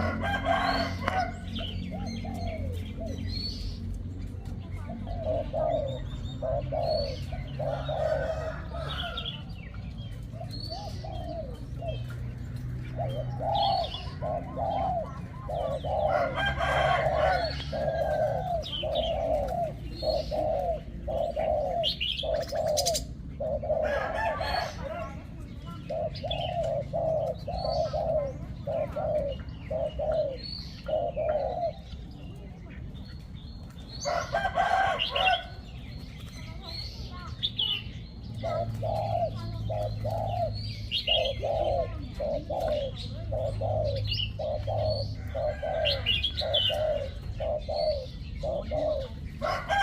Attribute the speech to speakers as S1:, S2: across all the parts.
S1: Mama. เ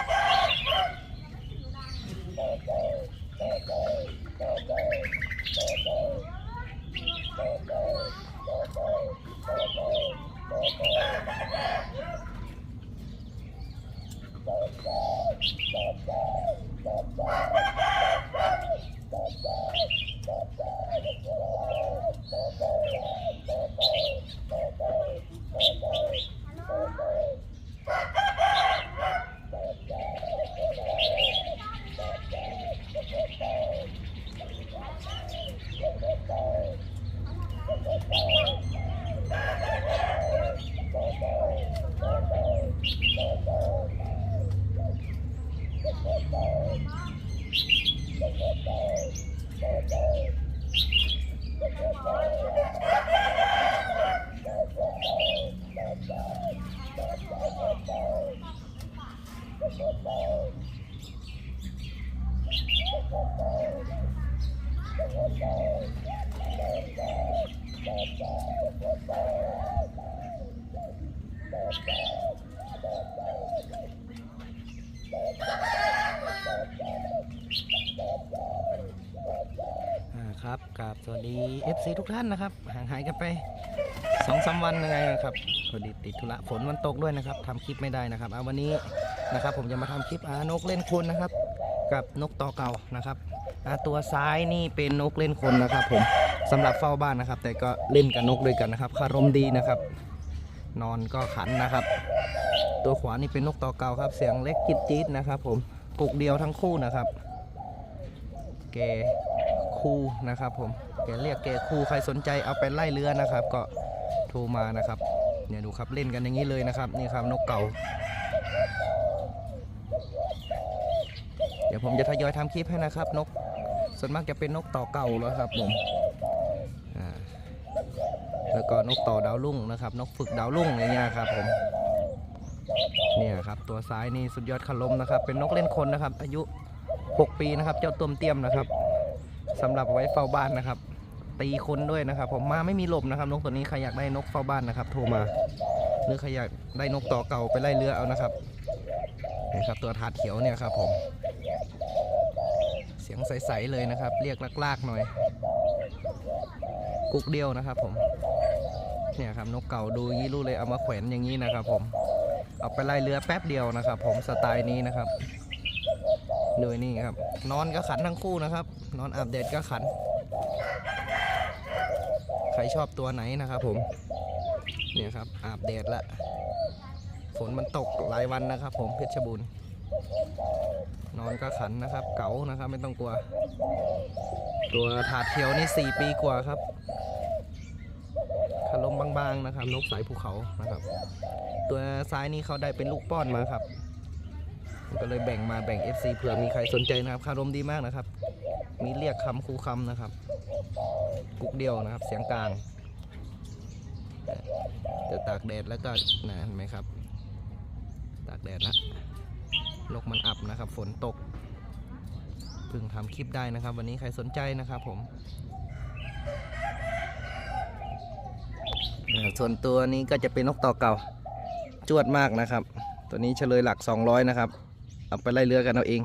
S1: ครับกราบสวัสดี FC ทุกท่านนะครับ ห่างหายกันไปสองสามวันยังไงครับพอดีติดธุระฝนมันตกด้วยนะครับทำคลิปไม่ได้นะครับเอาวันนี้นะครับ ผมจะมาทำคลิปอานกเล่นคนนะครับ กับนกต่อเก่านะครับตัวซ้ายนี่เป็นนกเล่นคนนะครับ ผมสำหรับเฝ้าบ้านนะครับ แต่ก็เล่นกับนกด้วยกันนะครับคารมดีนะครับ นอนก็ขันนะครับ ตัวขวานี่เป็นนกต่อเก่าครับ เสียงเล็กจิ๊ดจี๊ดนะครับ ผมกุกเดียวทั้งคู่นะครับแกคู่นะครับ ผมแกเรียกแกคู่ใครสนใจเอาไปไล่เรือนะครับ ก็โทรมานะครับเนี่ยดูครับเล่นกันอย่างนี้เลยนะครับนี่ครับนกเก่า เดี๋ยวผมจะทยอยทำคลิปให้นะครับ นก ส่วนมากจะเป็นนกต่อเก่าแล้วครับผมแล้วก็นกต่อดาวรุ่งนะครับ นกฝึกดาวรุ่งอย่างเงี้ยครับผมเนี่ยครับตัวซ้ายนี่สุดยอดคารมนะครับ เป็นนกเล่นคนนะครับ อายุ 6 ปีนะครับ เจ้าต้มเตี้ยมนะครับสำหรับไว้เฝ้าบ้านนะครับ ตีคนด้วยนะครับ ผมมาไม่มีหลบนะครับ นกตัวนี้ใครอยากได้นกเฝ้าบ้านนะครับ โทรมา หรือใครอยากได้นกต่อเก่าไปไล่เรือเอานะครับนี่ครับตัวถาดเขียวเนี่ยครับผม สียงใสๆเลยนะครับ เรียกลากๆหน่อย กุกเดียวนะครับผมเนี่ยครับนกเก่าดูยี่รู้เลยเอามาแขวนอย่างนี้นะครับ ผมเอาไปไล่เรือแป๊บเดียวนะครับ ผมสไตล์นี้นะครับดูนี่ครับ นอนก็ขันทั้งคู่นะครับ นอนอาบแดดก็ขัน ใครชอบตัวไหนนะครับ ผมเนี่ยครับอาบแดดละฝนมันตกหลายวันนะครับ ผมเพชรบูรณ์ นอนก็ขันนะครับ เก๋านะครับไม่ต้องกลัว ตัวถาดเขียวนี่ 4 ปีกว่าครับคาลมบางๆนะครับ นกสายภูเขานะครับ ตัวซ้ายนี่เขาได้เป็นลูกป้อนมาครับ ก็เลยแบ่งมาแบ่ง FC เผื่อมีใครสนใจนะครับคารมดีมากนะครับ มีเรียกคำคูคำนะครับ กุกเดียวนะครับ เสียงกลางจะตากแดดแล้วก็นะเห็นไหมครับ ตากแดดละ ลกมันอับนะครับ ฝนตกเพิ่งทำคลิปได้นะครับ วันนี้ใครสนใจนะครับผมส่วนตัวนี้ก็จะเป็นนกต่อเก่า จวดมากนะครับ ตัวนี้เฉลยหลัก 200 นะครับ เอาไปไล่เรือกันเอาเอง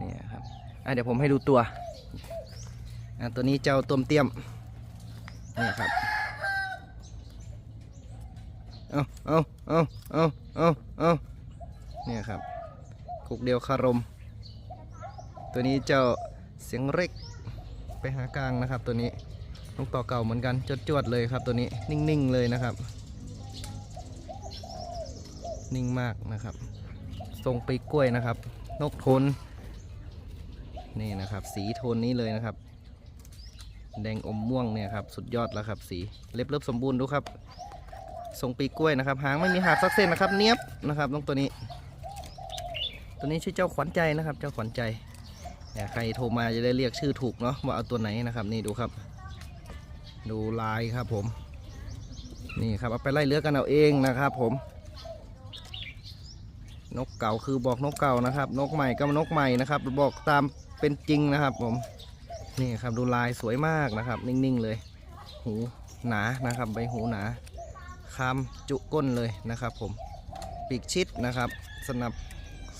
S1: นี่ครับอะเดี๋ยวผมให้ดูตัวอะตัวนี้เจ้าต้มเตี้ยมนี่ครับเอาเอาเอาเอาเอาเอา เนี่ยครับคุกเดียวคารม ตัวนี้เจ้าเสียงเร็กไปหากลางนะครับ ตัวนี้นกต่อเก่าเหมือนกันจวดๆเลยครับ ตัวนี้นิ่งๆเลยนะครับ นิ่งมากนะครับทรงปีกกล้วยนะครับ นกทนนี่นะครับ สีโทนนี้เลยนะครับ แดงอมม่วงเนี่ยครับสุดยอดแล้วครับ สีเล็บเล็บสมบูรณ์ดูครับทรงปีกกล้วยนะครับ หางไม่มีหักสักเส้นนะครับ เนี้ยบนะครับนกตัวนี้ ตัวนี้ชื่อเจ้าขวัญใจนะครับ เจ้าขวัญใจเนี่ยใครโทรมาจะได้เรียกชื่อถูกเนาะว่าเอาตัวไหนนะครับ นี่ดูครับ ดูลายครับผม นี่ครับเอาไปไล่เลือกกันเอาเองนะครับ ผม นกเก่าคือบอกนกเก่านะครับ นกใหม่ก็นกใหม่นะครับ บอกตามเป็นจริงนะครับ ผม นี่ครับดูลายสวยมากนะครับ นิ่งๆเลย หูหนานะครับใบหูหนาคามจุก้นเลยนะครับ ผมปีกชิดนะครับ สนับ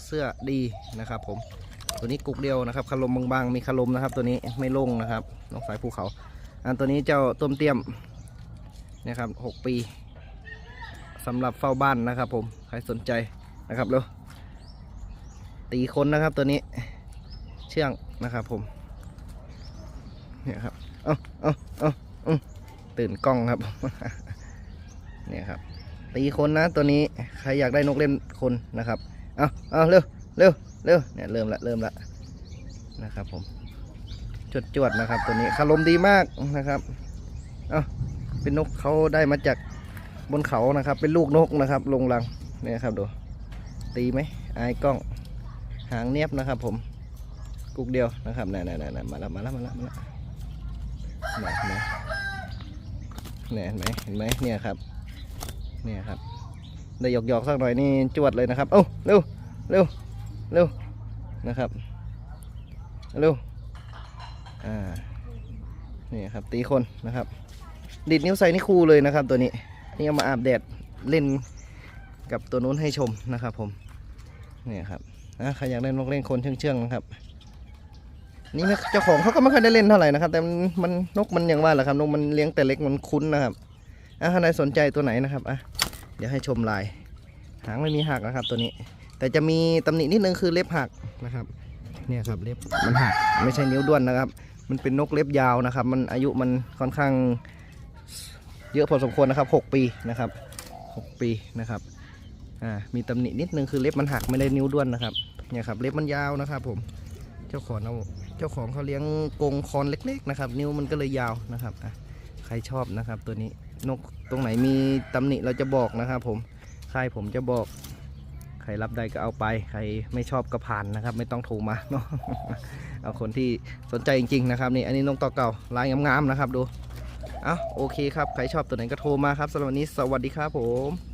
S1: เสื้อดีนะครับ ผมตัวนี้กุกเดียวนะครับคารมบางๆมีคารมนะครับ ตัวนี้ไม่ลงนะครับนกสายภูเขา อันตัวนี้เจ้าต้มเตี้ยมนะครับหกปีสำหรับเฝ้าบ้านนะครับ ผมใครสนใจนะครับเร็วตีคนนะครับตัวนี้เชื่องนะครับ ผมเนี่ยครับเอาเอาเอาเอตื่นกล้องครับเนี่ยครับตีคนนะตัวนี้ใครอยากได้นกเล่นคนนะครับ เอาเอาเร็วเร็วเร็วเนี่ยเริ่มละเริ่มละนะครับผมจวดจวดนะครับ ตัวนี้คารมดีมากนะครับเอาเป็นนกเขาได้มาจากบนเขานะครับ เป็นลูกนกนะครับ ลงรังเนี่ยครับดูตีไหมไอายกล้องหางเนียบนะครับ ผมกุกเดียวนะครับนี่นี่นี่มาแล้วมาแล้วมาแล้วมาแล้วเนี่ยเห็นไหมเนี่ยเห็นไหมเห็นไหมเนี่ยครับ เนี่ยครับ ได้หยอกหยอกๆสักหน่อยนี่จวดเลยนะครับ เอ้าเร็วเร็วเร็วนะครับเร็วอ่านี่ครับตีคนนะครับดิดนิ้วใส่นี่คูเลยนะครับ ตัวนี้นี่เอามาอาบแดดเล่นกับตัวนู้นให้ชมนะครับ ผมนี่ครับนะใครอยากเล่นนกเล่นคนเชื่องๆนะครับ นี่เจ้าของเขาก็ไม่ค่อยได้เล่นเท่าไหร่นะครับ แต่มันนกมันอย่างว่าแหละครับนกมันเลี้ยงแต่เล็กมันคุ้นนะครับอะใครสนใจตัวไหนนะครับอะ เดี๋ยวให้ชมลาย หางไม่มีหักนะครับตัวนี้ แต่จะมีตำหนินิดนึงคือเล็บหักนะครับ เนี่ยครับเล็บมันหักไม่ใช่นิ้วด้วนนะครับ มันเป็นนกเล็บยาวนะครับ มันอายุมันค่อนข้างเยอะพอสมควรนะครับ 6 ปีนะครับ 6 ปีนะครับอ่ามีตำหนินิดนึงคือเล็บมันหักไม่ได้นิ้วด้วนนะครับเนี่ยครับเล็บมันยาวนะครับ ผมเจ้าของเอาเจ้าของเขาเลี้ยงกรงคอนเล็ก ๆ นะครับ นิ้วมันก็เลยยาวนะครับอะ ใครชอบนะครับ ตัวนี้นกตรงไหนมีตำหนิเราจะบอกนะครับ ผมค่ายผมจะบอก ใครรับได้ก็เอาไป ใครไม่ชอบก็ผ่านนะครับ ไม่ต้องโทรมาเนาะเอาคนที่สนใจจริง ๆ นะครับนี่อันนี้นกต่อเก่าลายงามๆนะครับ ดูเอาโอเคครับใครชอบตัวไหนก็โทรมาครับสำหรับวันนี้สวัสดีครับผม